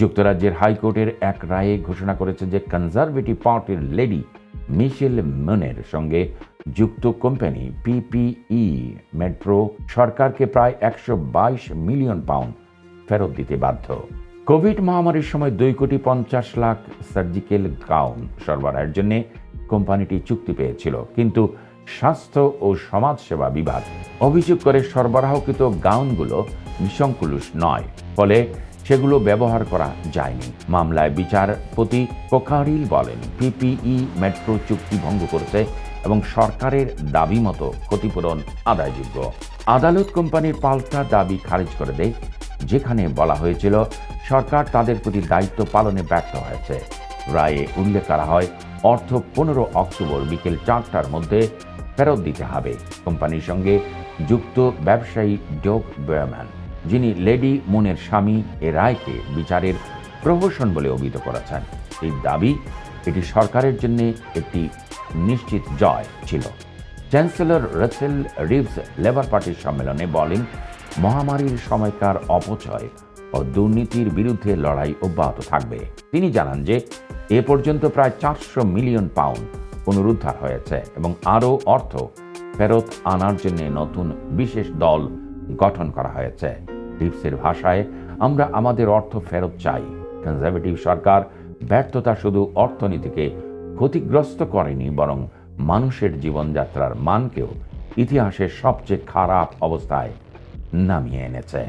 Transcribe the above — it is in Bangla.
যুক্তরাজ্যের হাইকোর্টের এক রায়ে ঘোষণা করেছে যে কনজারভেটিভ পার্টির লেডি মিশেল মনের সঙ্গে যুক্ত কোম্পানি পিপিই মেট্রো সরকারকে প্রায় একশো মিলিয়ন পাউন্ড ফেরত দিতে বাধ্য। কোভিড মহামারীর সময় দুই কোটি পঞ্চাশ লাখ সার্জিক্যাল গাউন সরবরাহের জন্য কোম্পানিটি চুক্তি পেয়েছিল, কিন্তু স্বাস্থ্য ও সমাজসেবা বিভাগ অভিযোগ করে সরবরাহকৃত গাউনগুলো নিঃসংকুলুষ নয়। ফলে সেগুলো ব্যবহার করা যায়নি। মামলায় বিচারপতি কোকারিল বলেন, পিপিই মেট্রো চুক্তি ভঙ্গ করেছে এবং সরকারের দাবি মতো ক্ষতিপূরণ আদায়যোগ্য। আদালত কোম্পানির পাল্টা দাবি খারিজ করে দেয়, যেখানে বলা হয়েছিল, সরকার তাদের প্রতি দায়িত্ব পালনে ব্যর্থ হয়েছে। রায়ে উল্লেখ করা হয়, অর্থ পনেরো অক্টোবর বিকেল চারটার মধ্যে ফেরত দিতে হবে। কোম্পানির সঙ্গে যুক্ত ব্যবসায়ী ডোগ বয়াম্যান যিনি লেডি মুনের স্বামী এ রায়কে বিচারের প্রহসন বলে অভিহিত করেছেন। এই দাবি এটি সরকারের জন্য একটি নিশ্চিত জয় ছিল। চ্যান্সেলর রাসেল রিভস লেবার পার্টির সম্মেলনে বলেন, মহামারীর সময়কার অপচয় ও দুর্নীতির বিরুদ্ধে লড়াই অব্যাহত থাকবে। তিনি জানান যে, এ পর্যন্ত প্রায় চারশো মিলিয়ন পাউন্ড পুনরুদ্ধার হয়েছে এবং আরও অর্থ ফেরত আনার জন্য নতুন বিশেষ দল গঠন করা হয়েছে। রিভসের ভাষায় আমরা আমাদের অর্থ ফেরত চাই। কনজারভেটিভ সরকার ব্যর্থতা শুধু অর্থনীতিকে ক্ষতিগ্রস্ত করেনি, বরং মানুষের জীবনযাত্রার মানকেও ইতিহাসের সবচেয়ে খারাপ অবস্থায় নামিয়ে এনেছে।